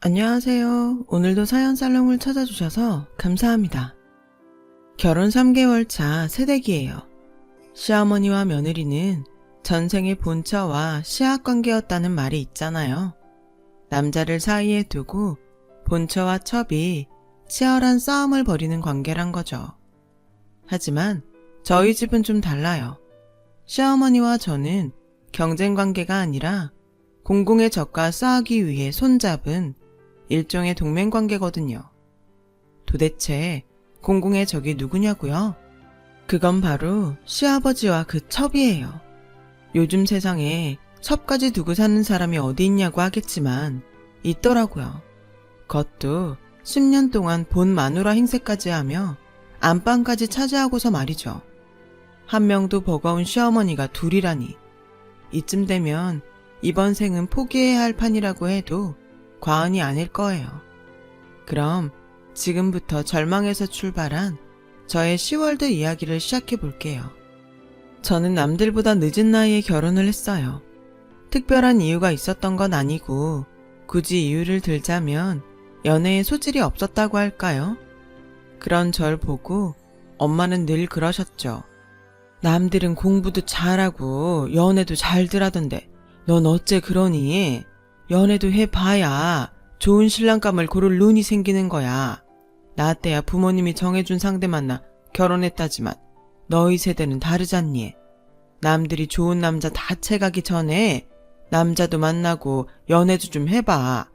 안녕하세요. 오늘도 사연 살롱을 찾아주셔서 감사합니다. 결혼 3개월 차 새댁이에요. 시어머니와 며느리는 전생의 본처와 시학 관계였다는 말이 있잖아요. 남자를 사이에 두고 본처와 첩이 치열한 싸움을 벌이는 관계란 거죠. 하지만 저희 집은 좀 달라요. 시어머니와 저는 경쟁 관계가 아니라 공공의 적과 싸우기 위해 손잡은 일종의 동맹 관계거든요. 도대체 공공의 적이 누구냐고요? 그건 바로 시아버지와 그 첩이에요. 요즘 세상에 첩까지 두고 사는 사람이 어디 있냐고 하겠지만 있더라고요. 그것도 10년 동안 본 마누라 행세까지 하며 안방까지 차지하고서 말이죠. 한 명도 버거운 시어머니가 둘이라니. 이쯤 되면 이번 생은 포기해야 할 판이라고 해도 과언이 아닐 거예요. 그럼 지금부터 절망에서 출발한 저의 10월드 이야기를 시작해 볼게요. 저는 남들보다 늦은 나이에 결혼을 했어요. 특별한 이유가 있었던 건 아니고 굳이 이유를 들자면 연애에 소질이 없었다고 할까요? 그런 절 보고 엄마는 늘 그러셨죠. 남들은 공부도 잘하고 연애도 잘들 하던데 넌 어째 그러니? 연애도 해봐야 좋은 신랑감을 고를 눈이 생기는 거야. 나 때야 부모님이 정해준 상대 만나 결혼했다지만 너희 세대는 다르잖니. 남들이 좋은 남자 다 채가기 전에 남자도 만나고 연애도 좀 해봐.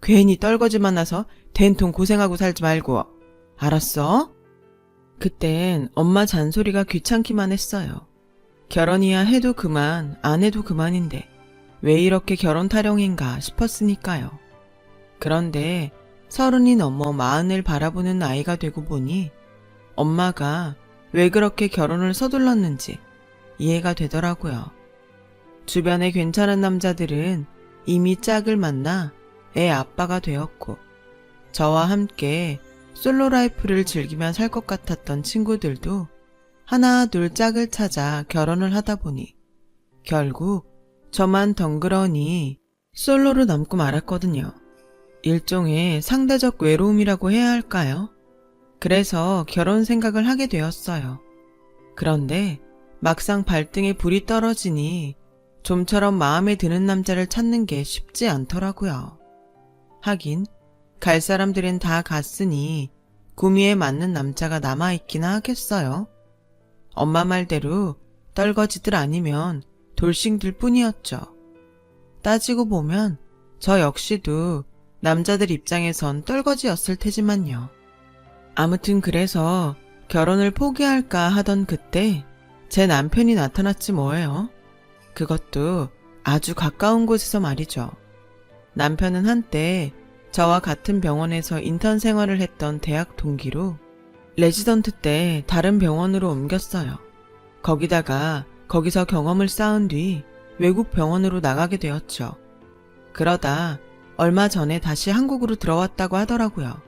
괜히 떨거지 만나서 된통 고생하고 살지 말고. 알았어? 그땐 엄마 잔소리가 귀찮기만 했어요. 결혼이야 해도 그만, 안 해도 그만인데 왜 이렇게 결혼 타령인가 싶었으니까요. 그런데 서른이 넘어 마흔을 바라보는 나이가 되고 보니 엄마가 왜 그렇게 결혼을 서둘렀는지 이해가 되더라고요. 주변에 괜찮은 남자들은 이미 짝을 만나 애 아빠가 되었고 저와 함께 솔로 라이프를 즐기며 살 것 같았던 친구들도 하나 둘 짝을 찾아 결혼을 하다 보니 결국 저만 덩그러니 솔로로 남고 말았거든요. 일종의 상대적 외로움이라고 해야 할까요? 그래서 결혼 생각을 하게 되었어요. 그런데 막상 발등에 불이 떨어지니 좀처럼 마음에 드는 남자를 찾는 게 쉽지 않더라고요. 하긴 갈 사람들은 다 갔으니 구미에 맞는 남자가 남아있기나 하겠어요. 엄마 말대로 떨거지들 아니면 돌싱들 뿐이었죠. 따지고 보면 저 역시도 남자들 입장에선 떨거지였을 테지만요. 아무튼 그래서 결혼을 포기할까 하던 그때 제 남편이 나타났지 뭐예요. 그것도 아주 가까운 곳에서 말이죠. 남편은 한때 저와 같은 병원에서 인턴 생활을 했던 대학 동기로 레지던트 때 다른 병원으로 옮겼어요. 거기다가 거기서 경험을 쌓은 뒤 외국 병원으로 나가게 되었죠. 그러다 얼마 전에 다시 한국으로 들어왔다고 하더라고요.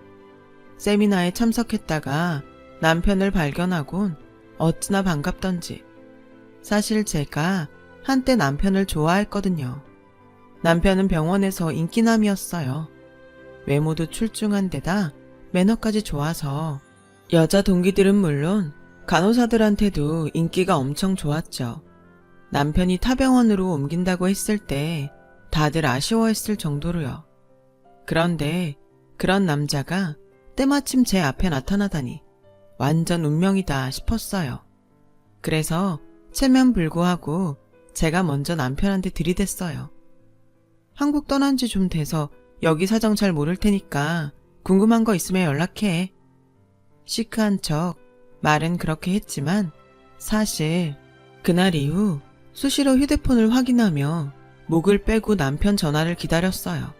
세미나에 참석했다가 남편을 발견하곤 어찌나 반갑던지. 사실 제가 한때 남편을 좋아했거든요. 남편은 병원에서 인기남이었어요. 외모도 출중한 데다 매너까지 좋아서 여자 동기들은 물론 간호사들한테도 인기가 엄청 좋았죠. 남편이 타병원으로 옮긴다고 했을 때 다들 아쉬워했을 정도로요. 그런데 그런 남자가 때마침 제 앞에 나타나다니 완전 운명이다 싶었어요. 그래서 체면 불구하고 제가 먼저 남편한테 들이댔어요. 한국 떠난 지 좀 돼서 여기 사정 잘 모를 테니까 궁금한 거 있으면 연락해. 시크한 척 말은 그렇게 했지만 사실 그날 이후 수시로 휴대폰을 확인하며 목을 빼고 남편 전화를 기다렸어요.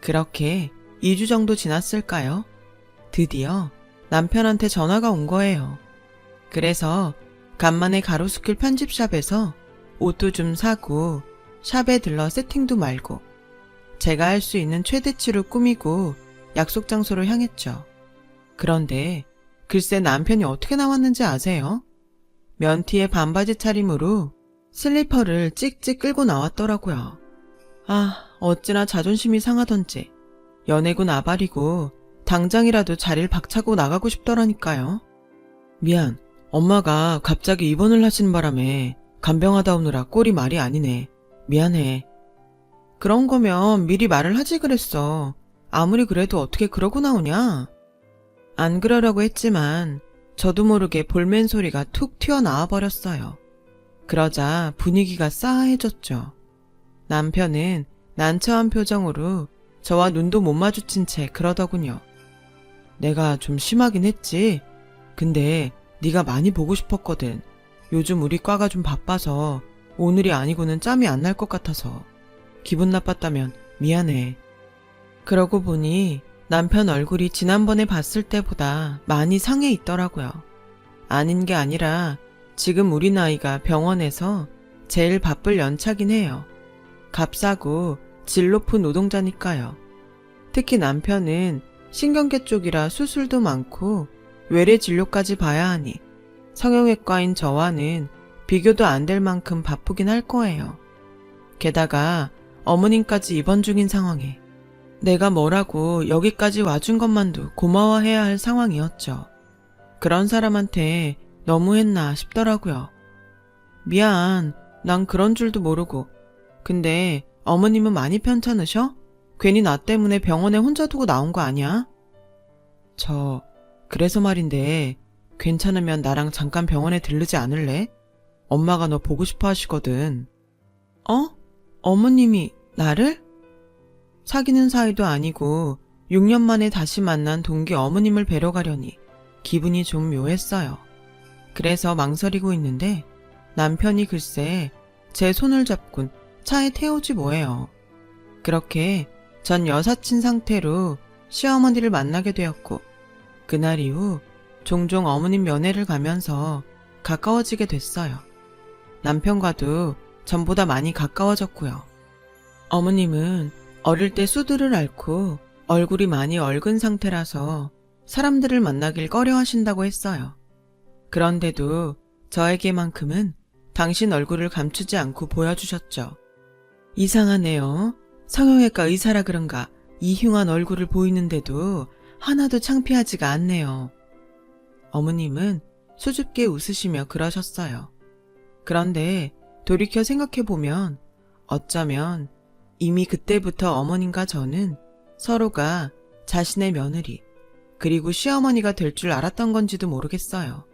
그렇게 2주 정도 지났을까요? 드디어 남편한테 전화가 온 거예요. 그래서 간만에 가로수길 편집샵에서 옷도 좀 사고 샵에 들러 세팅도 말고 제가 할 수 있는 최대치로 꾸미고 약속 장소로 향했죠. 그런데 글쎄 남편이 어떻게 나왔는지 아세요? 면티에 반바지 차림으로 슬리퍼를 찍찍 끌고 나왔더라고요. 아, 어찌나 자존심이 상하던지 연애고 나발이고 당장이라도 자리를 박차고 나가고 싶더라니까요. 미안. 엄마가 갑자기 입원을 하시는 바람에 간병하다 오느라 꼴이 말이 아니네. 미안해. 그런 거면 미리 말을 하지 그랬어. 아무리 그래도 어떻게 그러고 나오냐? 안 그러려고 했지만 저도 모르게 볼멘 소리가 툭 튀어나와 버렸어요. 그러자 분위기가 싸해졌죠. 남편은 난처한 표정으로 저와 눈도 못 마주친 채 그러더군요. 내가 좀 심하긴 했지. 근데 네가 많이 보고 싶었거든. 요즘 우리 과가 좀 바빠서 오늘이 아니고는 짬이 안 날 것 같아서 기분 나빴다면 미안해. 그러고 보니 남편 얼굴이 지난번에 봤을 때보다 많이 상해 있더라고요. 아닌 게 아니라 지금 우리 나이가 병원에서 제일 바쁠 연차긴 해요. 값싸고 질 높은 노동자니까요. 특히 남편은 신경계 쪽이라 수술도 많고 외래 진료까지 봐야 하니 성형외과인 저와는 비교도 안 될 만큼 바쁘긴 할 거예요. 게다가 어머님까지 입원 중인 상황에 내가 뭐라고 여기까지 와준 것만도 고마워해야 할 상황이었죠. 그런 사람한테 너무했나 싶더라고요. 미안, 난 그런 줄도 모르고. 근데 어머님은 많이 편찮으셔? 괜히 나 때문에 병원에 혼자 두고 나온 거 아니야? 저, 그래서 말인데, 괜찮으면 나랑 잠깐 병원에 들르지 않을래? 엄마가 너 보고 싶어 하시거든. 어? 어머님이 나를? 사귀는 사이도 아니고 6년 만에 다시 만난 동기 어머님을 뵈러 가려니 기분이 좀 묘했어요. 그래서 망설이고 있는데 남편이 글쎄 제 손을 잡곤 차에 태우지 뭐예요. 그렇게 전 여사친 상태로 시어머니를 만나게 되었고 그날 이후 종종 어머님 면회를 가면서 가까워지게 됐어요. 남편과도 전보다 많이 가까워졌고요. 어머님은 어릴 때 수두를 앓고 얼굴이 많이 얼근 상태라서 사람들을 만나길 꺼려 하신다고 했어요. 그런데도 저에게만큼은 당신 얼굴을 감추지 않고 보여주셨죠. 이상하네요. 성형외과 의사라 그런가 이 흉한 얼굴을 보이는데도 하나도 창피하지가 않네요. 어머님은 수줍게 웃으시며 그러셨어요. 그런데 돌이켜 생각해보면 어쩌면 이미 그때부터 어머님과 저는 서로가 자신의 며느리, 그리고 시어머니가 될 줄 알았던 건지도 모르겠어요.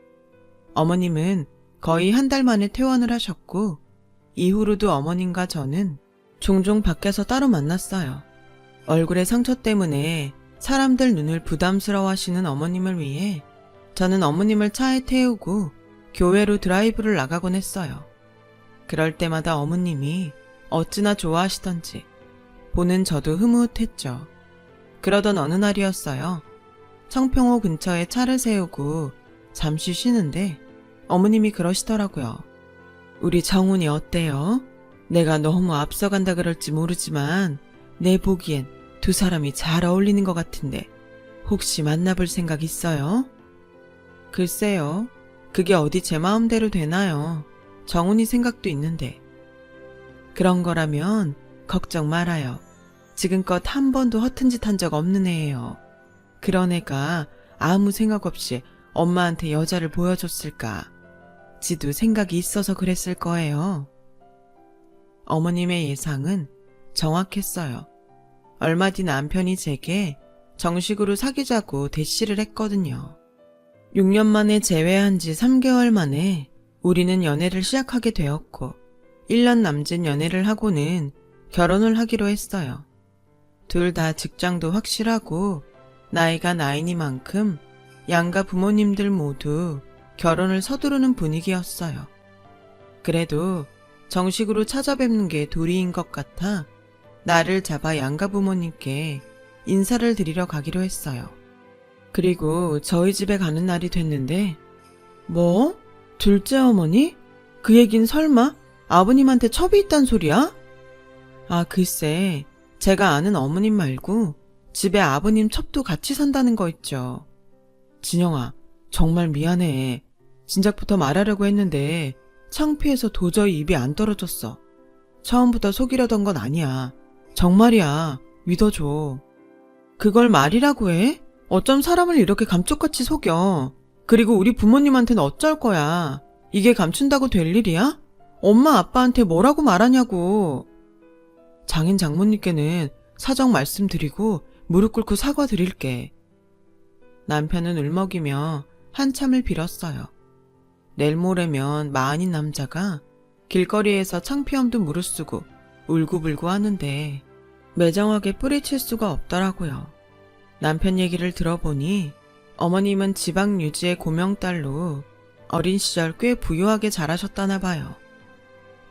어머님은 거의 한 달 만에 퇴원을 하셨고, 이후로도 어머님과 저는 종종 밖에서 따로 만났어요. 얼굴의 상처 때문에 사람들 눈을 부담스러워 하시는 어머님을 위해 저는 어머님을 차에 태우고 교회로 드라이브를 나가곤 했어요. 그럴 때마다 어머님이 어찌나 좋아하시던지 보는 저도 흐뭇했죠. 그러던 어느 날이었어요. 청평호 근처에 차를 세우고 잠시 쉬는데 어머님이 그러시더라고요. 우리 정훈이 어때요? 내가 너무 앞서간다 그럴지 모르지만 내 보기엔 두 사람이 잘 어울리는 것 같은데 혹시 만나볼 생각 있어요? 글쎄요. 그게 어디 제 마음대로 되나요? 정훈이 생각도 있는데. 그런 거라면 걱정 말아요. 지금껏 한 번도 허튼 짓 한 적 없는 애예요. 그런 애가 아무 생각 없이 엄마한테 여자를 보여줬을까? 지도 생각이 있어서 그랬을 거예요. 어머님의 예상은 정확했어요. 얼마 뒤 남편이 제게 정식으로 사귀자고 대시를 했거든요. 6년 만에 재회한 지 3개월 만에 우리는 연애를 시작하게 되었고, 1년 남짓 연애를 하고는 결혼을 하기로 했어요. 둘 다 직장도 확실하고, 나이가 나이니만큼 양가 부모님들 모두 결혼을 서두르는 분위기였어요. 그래도 정식으로 찾아뵙는 게 도리인 것 같아 나를 잡아 양가 부모님께 인사를 드리러 가기로 했어요. 그리고 저희 집에 가는 날이 됐는데, 뭐? 둘째 어머니? 그 얘긴 설마 아버님한테 첩이 있단 소리야? 아, 글쎄, 제가 아는 어머님 말고 집에 아버님 첩도 같이 산다는 거 있죠. 진영아, 정말 미안해. 진작부터 말하려고 했는데 창피해서 도저히 입이 안 떨어졌어. 처음부터 속이려던 건 아니야. 정말이야. 믿어줘. 그걸 말이라고 해? 어쩜 사람을 이렇게 감쪽같이 속여? 그리고 우리 부모님한테는 어쩔 거야? 이게 감춘다고 될 일이야? 엄마 아빠한테 뭐라고 말하냐고. 장인 장모님께는 사정 말씀드리고 무릎 꿇고 사과드릴게. 남편은 울먹이며 한참을 빌었어요. 내일 모레면 마흔인 남자가 길거리에서 창피함도 무릅쓰고 울고불고 하는데 매정하게 뿌리칠 수가 없더라고요. 남편 얘기를 들어보니 어머님은 지방 유지의 고명딸로 어린 시절 꽤 부유하게 자라셨다나 봐요.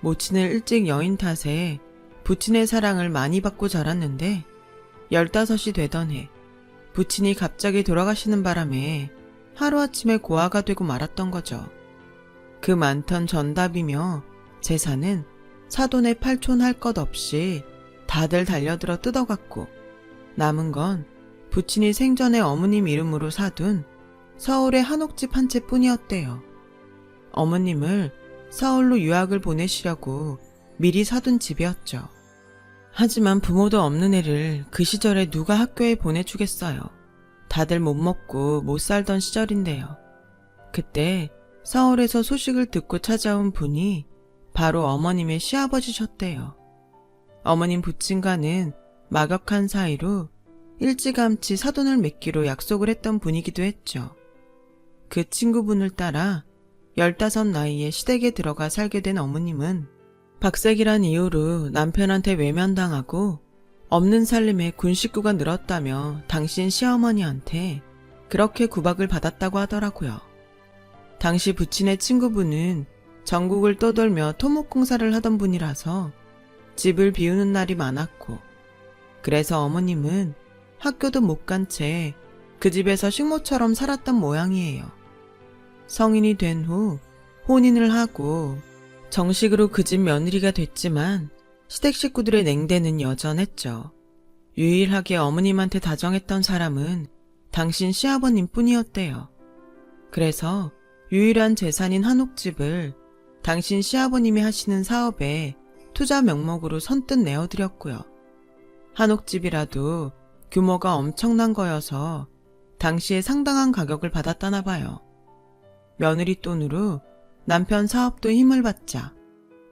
모친을 일찍 여인 탓에 부친의 사랑을 많이 받고 자랐는데 열다섯이 되던 해 부친이 갑자기 돌아가시는 바람에 하루아침에 고아가 되고 말았던 거죠. 그 많던 전답이며 재산은 사돈의 팔촌 할 것 없이 다들 달려들어 뜯어갔고 남은 건 부친이 생전에 어머님 이름으로 사둔 서울의 한옥집 한 채뿐이었대요. 어머님을 서울로 유학을 보내시려고 미리 사둔 집이었죠. 하지만 부모도 없는 애를 그 시절에 누가 학교에 보내주겠어요. 다들 못 먹고 못 살던 시절인데요. 그때 서울에서 소식을 듣고 찾아온 분이 바로 어머님의 시아버지셨대요. 어머님 부친과는 막역한 사이로 일찌감치 사돈을 맺기로 약속을 했던 분이기도 했죠. 그 친구분을 따라 15 나이에 시댁에 들어가 살게 된 어머님은 박색이란 이유로 남편한테 외면당하고 없는 살림에 군 식구가 늘었다며 당신 시어머니한테 그렇게 구박을 받았다고 하더라고요. 당시 부친의 친구분은 전국을 떠돌며 토목공사를 하던 분이라서 집을 비우는 날이 많았고 그래서 어머님은 학교도 못 간 채 그 집에서 식모처럼 살았던 모양이에요. 성인이 된 후 혼인을 하고 정식으로 그 집 며느리가 됐지만 시댁 식구들의 냉대는 여전했죠. 유일하게 어머님한테 다정했던 사람은 당신 시아버님 뿐이었대요. 그래서 유일한 재산인 한옥집을 당신 시아버님이 하시는 사업에 투자 명목으로 선뜻 내어드렸고요. 한옥집이라도 규모가 엄청난 거여서 당시에 상당한 가격을 받았다나 봐요. 며느리 돈으로 남편 사업도 힘을 받자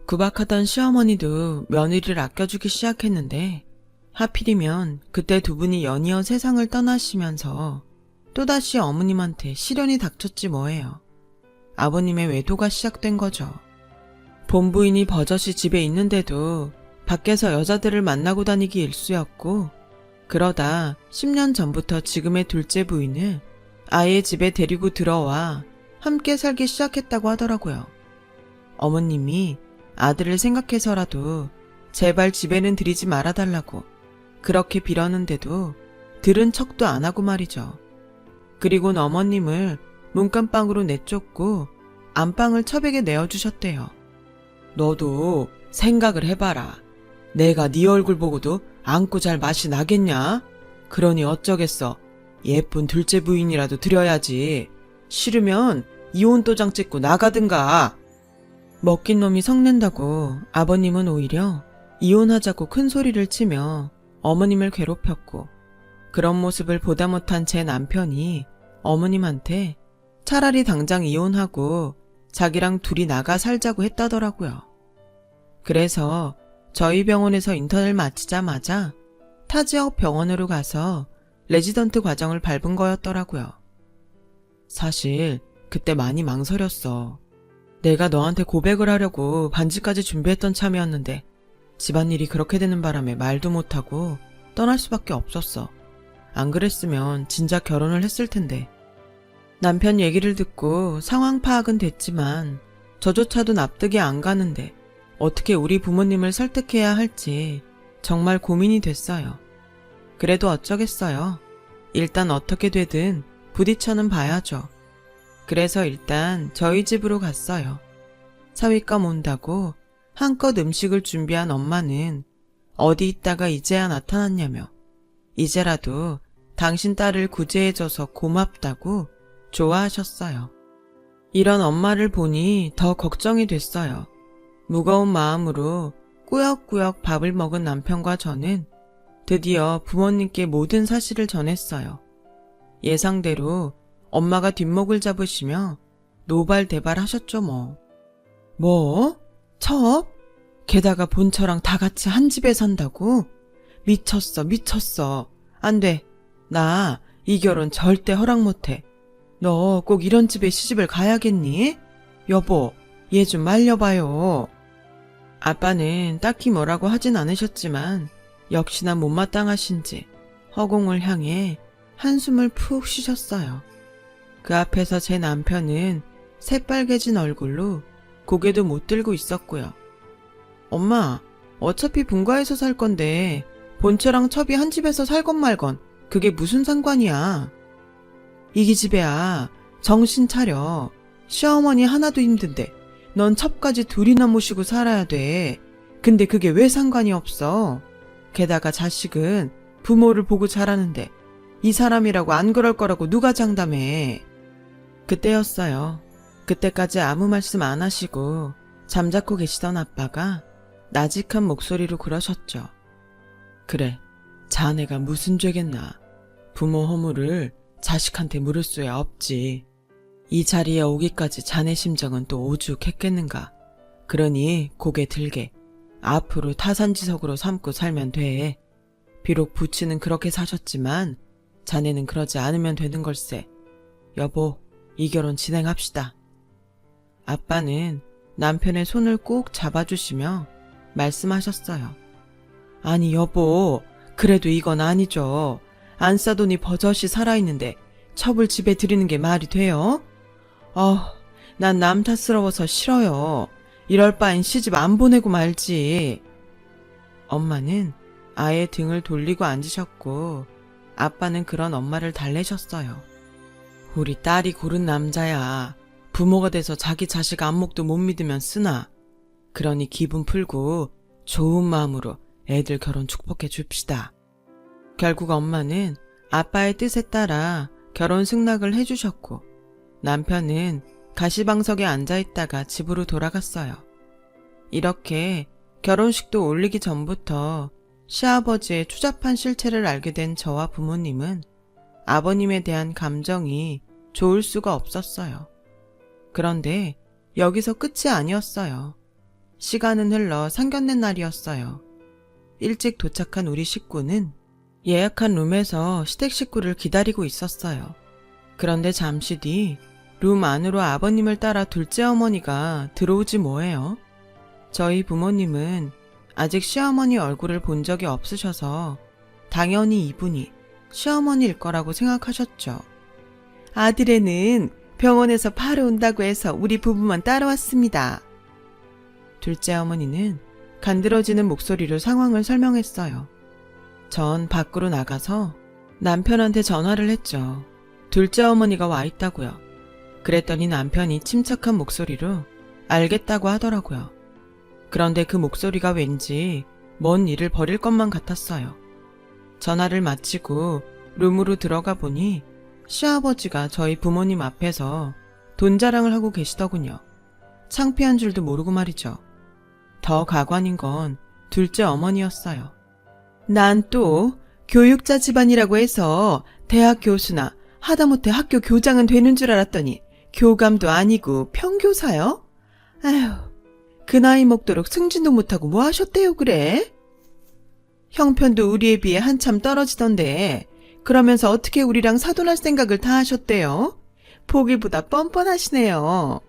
구박하던 시어머니도 며느리를 아껴주기 시작했는데 하필이면 그때 두 분이 연이어 세상을 떠나시면서 또다시 어머님한테 시련이 닥쳤지 뭐예요. 아버님의 외도가 시작된 거죠. 본부인이 버젓이 집에 있는데도 밖에서 여자들을 만나고 다니기 일쑤였고 그러다 10년 전부터 지금의 둘째 부인을 아예 집에 데리고 들어와 함께 살기 시작했다고 하더라고요. 어머님이 아들을 생각해서라도 제발 집에는 들이지 말아달라고 그렇게 빌었는데도 들은 척도 안 하고 말이죠. 그리곤 어머님을 문간방으로 내쫓고 안방을 처백에 내어주셨대요. 너도 생각을 해봐라. 내가 네 얼굴 보고도 안고 잘 맛이 나겠냐? 그러니 어쩌겠어. 예쁜 둘째 부인이라도 드려야지. 싫으면 이혼 도장 찍고 나가든가. 먹긴 놈이 성낸다고 아버님은 오히려 이혼하자고 큰 소리를 치며 어머님을 괴롭혔고 그런 모습을 보다 못한 제 남편이 어머님한테 차라리 당장 이혼하고 자기랑 둘이 나가 살자고 했다더라고요. 그래서 저희 병원에서 인턴을 마치자마자 타 지역 병원으로 가서 레지던트 과정을 밟은 거였더라고요. 사실 그때 많이 망설였어. 내가 너한테 고백을 하려고 반지까지 준비했던 참이었는데 집안일이 그렇게 되는 바람에 말도 못하고 떠날 수밖에 없었어. 안 그랬으면 진작 결혼을 했을 텐데. 남편 얘기를 듣고 상황 파악은 됐지만 저조차도 납득이 안 가는데 어떻게 우리 부모님을 설득해야 할지 정말 고민이 됐어요. 그래도 어쩌겠어요. 일단 어떻게 되든 부딪혀는 봐야죠. 그래서 일단 저희 집으로 갔어요. 사위감 온다고 한껏 음식을 준비한 엄마는 어디 있다가 이제야 나타났냐며 이제라도 당신 딸을 구제해줘서 고맙다고 좋아하셨어요. 이런 엄마를 보니 더 걱정이 됐어요. 무거운 마음으로 꾸역꾸역 밥을 먹은 남편과 저는 드디어 부모님께 모든 사실을 전했어요. 예상대로 엄마가 뒷목을 잡으시며 노발대발 하셨죠, 뭐. 뭐? 첩? 게다가 본처랑 다 같이 한 집에 산다고? 미쳤어, 미쳤어. 안 돼. 나 이 결혼 절대 허락 못해. 너 꼭 이런 집에 시집을 가야겠니? 여보, 얘 좀 말려봐요. 아빠는 딱히 뭐라고 하진 않으셨지만 역시나 못마땅하신지 허공을 향해 한숨을 푹 쉬셨어요. 그 앞에서 제 남편은 새빨개진 얼굴로 고개도 못 들고 있었고요. 엄마, 어차피 분가에서 살 건데 본처랑 첩이 한 집에서 살건 말건 그게 무슨 상관이야. 이 기집애야, 정신 차려. 시어머니 하나도 힘든데 넌 첩까지 둘이나 모시고 살아야 돼. 근데 그게 왜 상관이 없어? 게다가 자식은 부모를 보고 자라는데 이 사람이라고 안 그럴 거라고 누가 장담해. 그때였어요. 그때까지 아무 말씀 안 하시고 잠자코 계시던 아빠가 나직한 목소리로 그러셨죠. 그래, 자네가 무슨 죄겠나. 부모 허물을 자식한테 물을 수야 없지. 이 자리에 오기까지 자네 심정은 또 오죽했겠는가. 그러니 고개 들게 앞으로 타산지석으로 삼고 살면 돼. 비록 부치는 그렇게 사셨지만 자네는 그러지 않으면 되는 걸세. 여보, 이 결혼 진행합시다. 아빠는 남편의 손을 꼭 잡아주시며 말씀하셨어요. 아니, 여보, 그래도 이건 아니죠. 안 싸돈이 버젓이 살아있는데 첩을 집에 들이는 게 말이 돼요? 아, 난남 탓스러워서 싫어요. 이럴 바엔 시집 안 보내고 말지. 엄마는 아예 등을 돌리고 앉으셨고 아빠는 그런 엄마를 달래셨어요. 우리 딸이 고른 남자야. 부모가 돼서 자기 자식 안목도 못 믿으면 쓰나. 그러니 기분 풀고 좋은 마음으로 애들 결혼 축복해 줍시다. 결국 엄마는 아빠의 뜻에 따라 결혼 승낙을 해주셨고 남편은 가시방석에 앉아있다가 집으로 돌아갔어요. 이렇게 결혼식도 올리기 전부터 시아버지의 추잡한 실체를 알게 된 저와 부모님은 아버님에 대한 감정이 좋을 수가 없었어요. 그런데 여기서 끝이 아니었어요. 시간은 흘러 상견례 날이었어요. 일찍 도착한 우리 식구는 예약한 룸에서 시댁 식구를 기다리고 있었어요. 그런데 잠시 뒤 룸 안으로 아버님을 따라 둘째 어머니가 들어오지 뭐해요. 저희 부모님은 아직 시어머니 얼굴을 본 적이 없으셔서 당연히 이분이 시어머니일 거라고 생각하셨죠. 아들애는 병원에서 바로 온다고 해서 우리 부부만 따라왔습니다. 둘째 어머니는 간드러지는 목소리로 상황을 설명했어요. 전 밖으로 나가서 남편한테 전화를 했죠. 둘째 어머니가 와 있다고요. 그랬더니 남편이 침착한 목소리로 알겠다고 하더라고요. 그런데 그 목소리가 왠지 먼 일을 벌일 것만 같았어요. 전화를 마치고 룸으로 들어가 보니 시아버지가 저희 부모님 앞에서 돈 자랑을 하고 계시더군요. 창피한 줄도 모르고 말이죠. 더 가관인 건 둘째 어머니였어요. 난 또 교육자 집안이라고 해서 대학 교수나 하다못해 학교 교장은 되는 줄 알았더니 교감도 아니고 평교사요? 아휴, 그 나이 먹도록 승진도 못하고 뭐 하셨대요, 그래? 형편도 우리에 비해 한참 떨어지던데, 그러면서 어떻게 우리랑 사돈할 생각을 다 하셨대요? 보기보다 뻔뻔하시네요.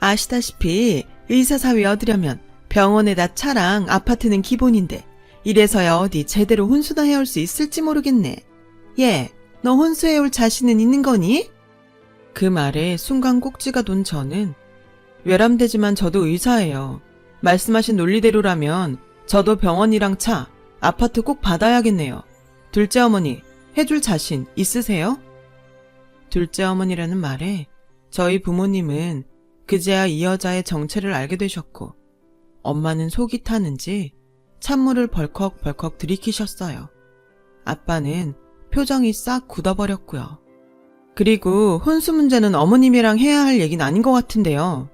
아시다시피 의사사위 얻으려면 병원에다 차랑 아파트는 기본인데, 이래서야 어디 제대로 혼수나 해올 수 있을지 모르겠네. 예, 너 혼수해올 자신은 있는 거니? 그 말에 순간 꼭지가 돈 저는 외람되지만 저도 의사예요. 말씀하신 논리대로라면 저도 병원이랑 차, 아파트 꼭 받아야겠네요. 둘째 어머니, 해줄 자신 있으세요? 둘째 어머니라는 말에 저희 부모님은 그제야 이 여자의 정체를 알게 되셨고 엄마는 속이 타는지 찬물을 벌컥벌컥 들이키셨어요. 아빠는 표정이 싹 굳어버렸고요. 그리고 혼수 문제는 어머님이랑 해야 할 얘기는 아닌 것 같은데요.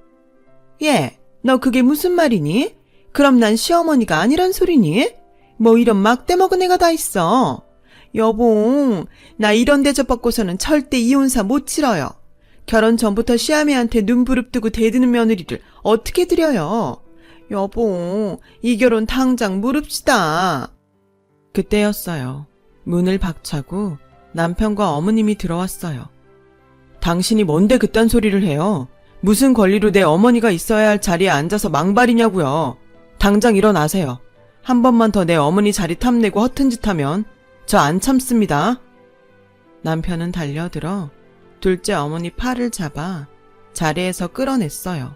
예, 너 그게 무슨 말이니? 그럼 난 시어머니가 아니란 소리니? 뭐 이런 막대 먹은 애가 다 있어. 여봉, 나 이런 대접 받고서는 절대 이혼사 못 치러요. 결혼 전부터 시아미한테 눈부릅 뜨고 대드는 며느리를 어떻게 드려요? 여봉, 이 결혼 당장 무릅시다. 그때였어요. 문을 박차고 남편과 어머님이 들어왔어요. 당신이 뭔데 그딴 소리를 해요? 무슨 권리로 내 어머니가 있어야 할 자리에 앉아서 망발이냐고요. 당장 일어나세요. 한 번만 더 내 어머니 자리 탐내고 허튼 짓 하면 저 안 참습니다. 남편은 달려들어 둘째 어머니 팔을 잡아 자리에서 끌어냈어요.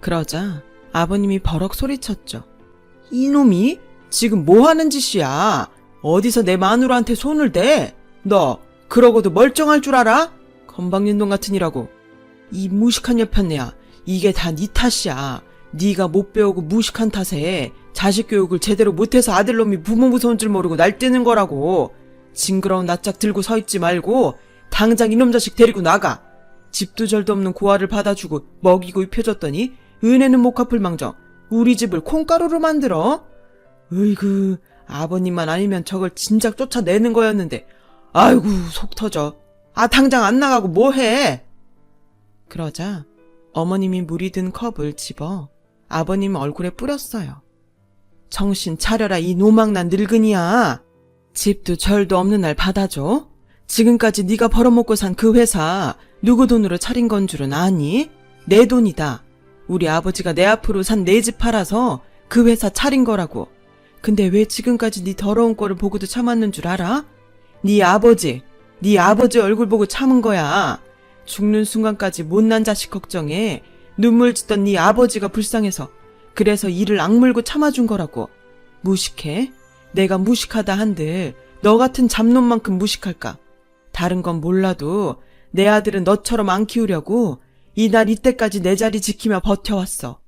그러자 아버님이 버럭 소리쳤죠. 이놈이 지금 뭐 하는 짓이야? 어디서 내 마누라한테 손을 대? 너 그러고도 멀쩡할 줄 알아? 건방진놈 같으니라고. 이 무식한 여편네야. 이게 다 네 탓이야. 네가 못 배우고 무식한 탓에 자식 교육을 제대로 못해서 아들놈이 부모 무서운 줄 모르고 날뛰는 거라고. 징그러운 낯짝 들고 서 있지 말고 당장 이놈 자식 데리고 나가. 집도 절도 없는 고아를 받아주고 먹이고 입혀줬더니 은혜는 못 갚을 망정 우리 집을 콩가루로 만들어? 으이그 아버님만 아니면 저걸 진작 쫓아내는 거였는데 아이고 속 터져. 아 당장 안 나가고 뭐해? 그러자 어머님이 물이 든 컵을 집어 아버님 얼굴에 뿌렸어요. 정신 차려라 이 노망난 늙은이야. 집도 절도 없는 날 받아줘. 지금까지 네가 벌어먹고 산 그 회사 누구 돈으로 차린 건 줄은 아니? 내 돈이다. 우리 아버지가 내 앞으로 산 내 집 팔아서 그 회사 차린 거라고. 근데 왜 지금까지 네 더러운 꼴을 보고도 참았는 줄 알아? 네 아버지, 네 아버지 얼굴 보고 참은 거야. 죽는 순간까지 못난 자식 걱정에 눈물 짓던 네 아버지가 불쌍해서 그래서 이를 악물고 참아준 거라고. 무식해? 내가 무식하다 한들 너 같은 잡놈만큼 무식할까? 다른 건 몰라도 내 아들은 너처럼 안 키우려고 이날 이때까지 내 자리 지키며 버텨왔어.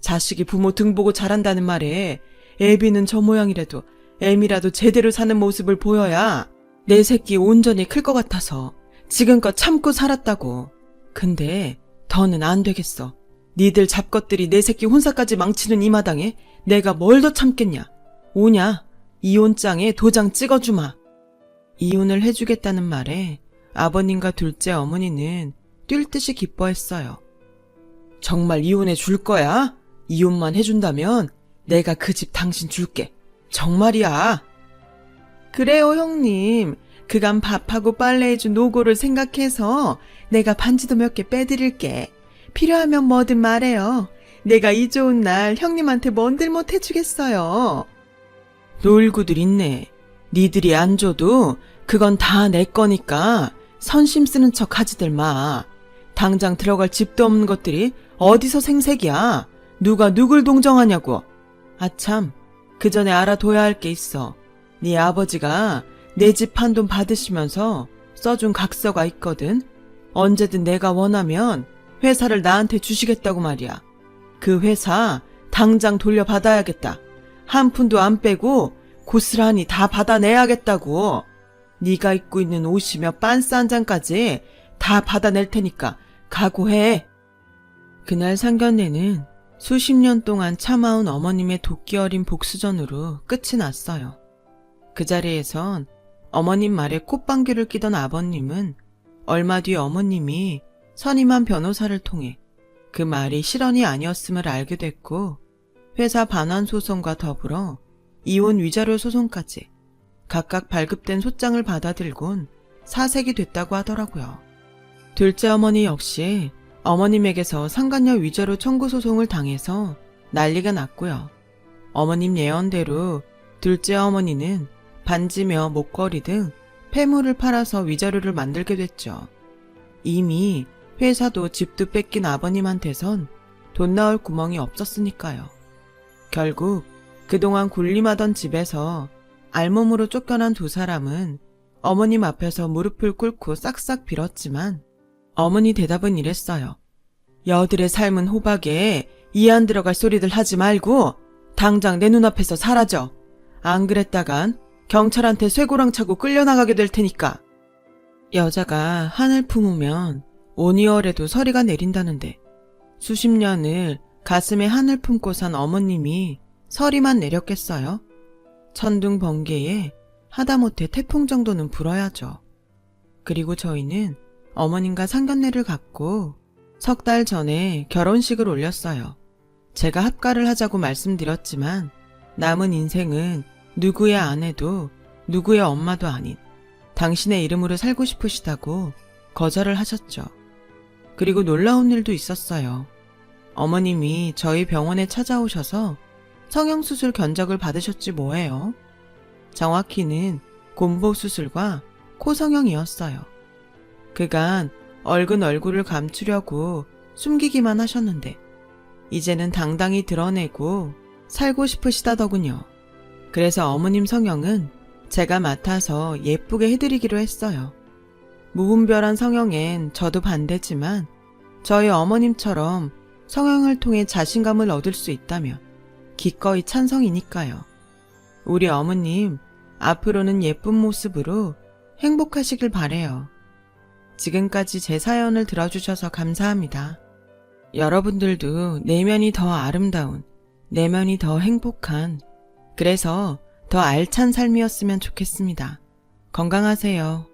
자식이 부모 등 보고 자란다는 말에 애비는 저 모양이라도 애미라도 제대로 사는 모습을 보여야 내 새끼 온전히 클 것 같아서 지금껏 참고 살았다고. 근데 더는 안 되겠어. 니들 잡것들이 내 새끼 혼사까지 망치는 이 마당에 내가 뭘 더 참겠냐. 오냐. 이혼장에 도장 찍어주마. 이혼을 해주겠다는 말에 아버님과 둘째 어머니는 뛸 듯이 기뻐했어요. 정말 이혼해 줄 거야? 이혼만 해준다면 내가 그 집 당신 줄게. 정말이야. 그래요, 형님. 그간 밥하고 빨래해준 노고를 생각해서 내가 반지도 몇 개 빼드릴게. 필요하면 뭐든 말해요. 내가 이 좋은 날 형님한테 뭔들 못 해주겠어요. 놀구들 있네. 니들이 안 줘도 그건 다 내 거니까 선심 쓰는 척 하지들 마. 당장 들어갈 집도 없는 것들이 어디서 생색이야. 누가 누굴 동정하냐고. 아참, 그 전에 알아둬야 할 게 있어. 네 아버지가 내 집 한 돈 받으시면서 써준 각서가 있거든. 언제든 내가 원하면 회사를 나한테 주시겠다고 말이야. 그 회사 당장 돌려받아야겠다. 한 푼도 안 빼고 고스란히 다 받아내야겠다고. 네가 입고 있는 옷이며 빤스 한 장까지 다 받아낼 테니까 각오해. 그날 상견례는 수십 년 동안 참아온 어머님의 도끼 어린 복수전으로 끝이 났어요. 그 자리에선 어머님 말에 콧방귀를 끼던 아버님은 얼마 뒤 어머님이 선임한 변호사를 통해 그 말이 실언이 아니었음을 알게 됐고 회사 반환 소송과 더불어 이혼 위자료 소송까지 각각 발급된 소장을 받아들곤 사색이 됐다고 하더라고요. 둘째 어머니 역시 어머님에게서 상간녀 위자료 청구 소송을 당해서 난리가 났고요. 어머님 예언대로 둘째 어머니는 반지며 목걸이 등 폐물을 팔아서 위자료를 만들게 됐죠. 이미 회사도 집도 뺏긴 아버님한테선 돈 나올 구멍이 없었으니까요. 결국 그동안 군림하던 집에서 알몸으로 쫓겨난 두 사람은 어머님 앞에서 무릎을 꿇고 싹싹 빌었지만 어머니 대답은 이랬어요. 여들의 삶은 호박에 이 안 들어갈 소리들 하지 말고 당장 내 눈앞에서 사라져. 안 그랬다간 경찰한테 쇠고랑 차고 끌려나가게 될 테니까. 여자가 한을 품으면 오니얼에도 서리가 내린다는데 수십 년을 가슴에 한을 품고 산 어머님이 서리만 내렸겠어요? 천둥 번개에 하다못해 태풍 정도는 불어야죠. 그리고 저희는 어머님과 상견례를 갖고 석 달 전에 결혼식을 올렸어요. 제가 합가를 하자고 말씀드렸지만 남은 인생은 누구의 아내도 누구의 엄마도 아닌 당신의 이름으로 살고 싶으시다고 거절을 하셨죠. 그리고 놀라운 일도 있었어요. 어머님이 저희 병원에 찾아오셔서 성형수술 견적을 받으셨지 뭐예요. 정확히는 곰보 수술과 코 성형이었어요. 그간 얼근 얼굴을 감추려고 숨기기만 하셨는데 이제는 당당히 드러내고 살고 싶으시다더군요. 그래서 어머님 성형은 제가 맡아서 예쁘게 해드리기로 했어요. 무분별한 성형엔 저도 반대지만 저희 어머님처럼 성형을 통해 자신감을 얻을 수 있다면 기꺼이 찬성이니까요. 우리 어머님 앞으로는 예쁜 모습으로 행복하시길 바래요. 지금까지 제 사연을 들어주셔서 감사합니다. 여러분들도 내면이 더 아름다운, 내면이 더 행복한, 그래서 더 알찬 삶이었으면 좋겠습니다. 건강하세요.